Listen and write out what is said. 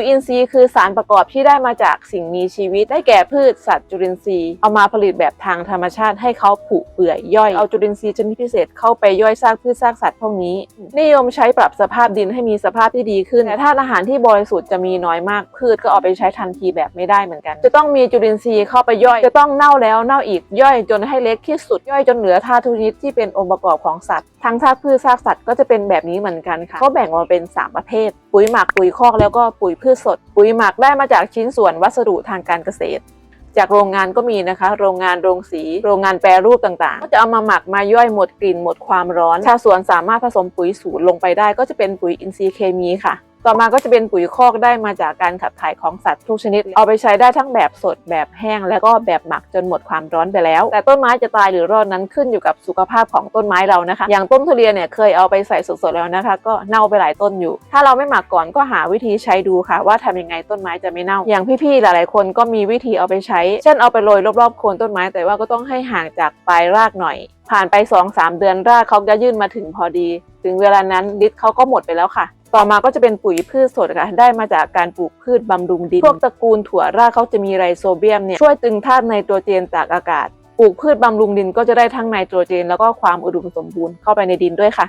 ยอินทรีย์คือสารประกอบที่ได้มาจากสิ่งมีชีวิต ได้แก่พืชสัตว์จุลินทรีย์ เอามาผลิตแบบทางธรรมชาติให้เขาผุเปื่อยย่อย เอาจุลินทรีย์ชนิดพิเศษเข้าไปย่อยซากพืชซากสัตว์พวกนี้ นิยมใช้ปรับสภาพดินให้มีสภาพที่ดีขึ้น แต่ถ้าตุอาหารที่บริสุทธิ์จะมีน้อยมาก พืชก็เอาไปใช้ทันทีแบบไม่ได้เหมือนกัน จะต้องมีจุลินทรีย์เข้าไปย่อย จะต้องเน่าแล้วเน่าอีก ย่อยจนให้เล็กที่สุด ย่อยจนเหลือธาตุชนิดที่เป็นองค์ประกอบของสัตว์ ทั้งซากพืชซากสัตว์ก็จะเป็นแบบนี้เหมือนกันค่ะ ก็แบ่งออกมาเป็น 3 ประเภท ปุ๋ยหมัก ปุ๋ยคอก แล้วก็ปุ๋ยพืชสด ปุ๋ยหมักได้มาจากชิ้นส่วนวัสดุทางการเกษตร จากโรงงานก็มีนะคะ โรงงานโรงสี โรงงานแปรรูปต่างๆ ก็จะเอามาหมักมาย่อยหมดกลิ่นหมดความร้อน ชาวสวนสามารถผสมปุ๋ยสูตรลงไปได้ ก็จะเป็นปุ๋ยอินทรีย์เคมีค่ะ ต่อมาก็จะเป็นปุ๋ยคอกได้มาจากการขับถ่ายของสัตว์ทุกชนิด เอาไปใช้ได้ทั้งแบบสดแบบแห้ง แล้วก็แบบหมักจนหมดความร้อนไปแล้ว แต่ต้นไม้จะตายหรือรอดนั้นขึ้นอยู่กับสุขภาพของต้นไม้เรานะคะ อย่างต้นทุเรียนเนี่ยเคยเอาไปใส่สดๆแล้วนะคะ ก็เน่าไปหลายต้นอยู่ ถ้าเราไม่หมักก่อนก็หาวิธีใช้ดูค่ะ ว่าทำยังไงต้นไม้จะไม่เน่า อย่างพี่ๆหลายๆคนก็มีวิธีเอาไปใช้ เช่นเอาไปโรยรอบๆโคนต้นไม้แต่ว่าก็ต้องให้ห่างจากปลายรากหน่อย ผ่านไป 2-3 เดือนรากเขาจะยื่นมาถึงพอดี ถึงเวลานั้นฤทธิ์เขาก็หมดไปแล้วค่ะ ต่อมาก็จะเป็นปุ๋ยพืชสดค่ะได้มาจากการปลูกพืชบำรุงดิน พวกตระกูลถั่วรากเขาจะมีไรโซเบียมเนี่ยช่วยตึงธาตุไนโตรเจนจากอากาศ ปลูกพืชบำรุงดินก็จะได้ทั้งไนโตรเจน แล้วก็ความอุดมสมบูรณ์เข้าไปในดินด้วยค่ะ